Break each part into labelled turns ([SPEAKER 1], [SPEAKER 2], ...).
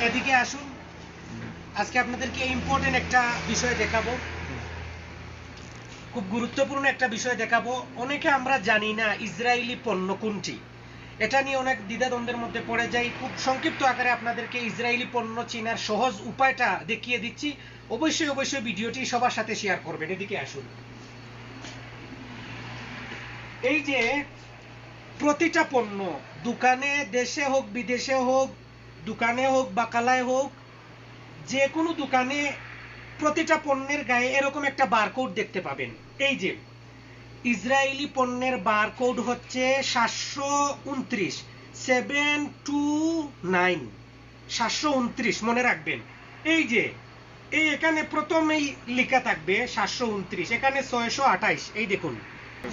[SPEAKER 1] এদিকে আসুন। আজকে আপনাদেরকে ইম্পর্টেন্ট একটা বিষয় দেখাবো। খুব গুরুত্বপূর্ণ একটা বিষয় দেখাবো। অনেকে আমরা জানি না ইসরায়েলি পণ্য কোনটি। এটা নিয়ে অনেক দ্বিধাদ্বন্দ্বের মধ্যে পড়ে যাই। খুব সংক্ষিপ্ত আকারে আপনাদেরকে ইসরায়েলি পণ্য চেনার সহজ উপায়টা দেখিয়ে দিচ্ছি। অবশ্যই অবশ্যই ভিডিওটি সবার সাথে শেয়ার করবেন। এদিকে আসুন। এই যে প্রতিটা পণ্য, দোকানে, দেশে হোক, বিদেশে হোক দোকানে হোক বা কালায় হোক, যে কোনো দোকানে প্রতিটা পণ্যের গায়ে এরকম একটা বারকোড দেখতে পাবেন। এই যে, ইসরায়েলি পণ্যের বারকোড হচ্ছে সাতশো উনত্রিশ সেভেন টু নাইন সাতশো উনত্রিশ, মনে রাখবেন। এই যে, এই এখানে প্রথমেই লেখা থাকবে সাতশো উনত্রিশ, এখানে ছয়শো আঠাইশ, এই দেখুন।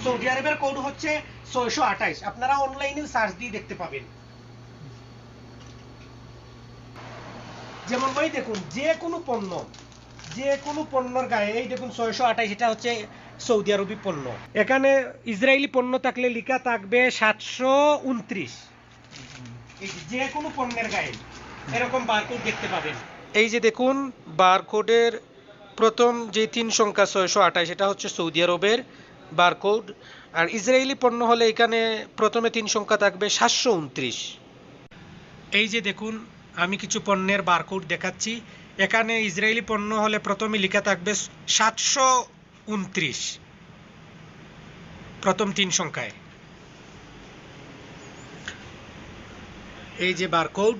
[SPEAKER 1] সৌদি আরবের কোড হচ্ছে ছয়শো আঠাইশ, আপনারা অনলাইনে সার্চ দিয়ে দেখতে পাবেন। যেমন ওই দেখুন, যে কোনো পণ্য, যে কোনো পণ্যর গায়ে, এই দেখুন ছয়শো আঠাইশ, এটা হচ্ছে সৌদি আরবি পণ্য। এখানে ইসরায়েলি পণ্য থাকলে লেখা থাকবে সাতশো উনত্রিশ। যে কোনো পণ্যের গায়ে, এরকম বারকোড দেখতে পাবেন। এই যে দেখুন বারকোডের প্রথম যে তিন সংখ্যা ছয়শো আঠাশ এটা হচ্ছে সৌদি আরবের বারকোড আর ইসরায়েলি পণ্য হলে এখানে প্রথমে তিন সংখ্যা থাকবে সাতশো উনত্রিশ। এই যে দেখুন আমি কিছু পণ্যের বারকোড দেখাচ্ছি। এখানে ইসরায়েলি পণ্য হলে প্রথমে লেখা থাকবে সাতশো উনত্রিশ। প্রথম তিন সংখ্যায়। এই যে বারকোড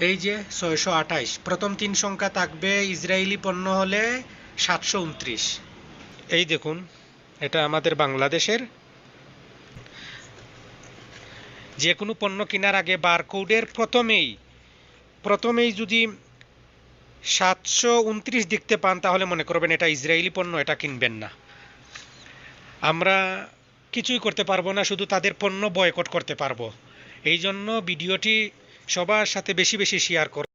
[SPEAKER 1] এই যে ছয়শো আঠাইশ। প্রথম তিন সংখ্যা থাকবে ইসরায়েলি পণ্য হলে সাতশো উনত্রিশ। এই দেখুন, এটা আমাদের বাংলাদেশের যে কোনো পণ্য কেনার আগে বারকোডের প্রথমেই প্রথমেই যদি সাতশো উনত্রিশ দেখতে পান, তাহলে মনে করবেন এটা ইসরায়েলি পণ্য, এটা কিনবেন না। আমরা কিছুই করতে পারব না, শুধু তাদের পণ্য বয়কট করতে পারব। এই জন্য ভিডিওটি সবার সাথে বেশি বেশি শেয়ার করুন।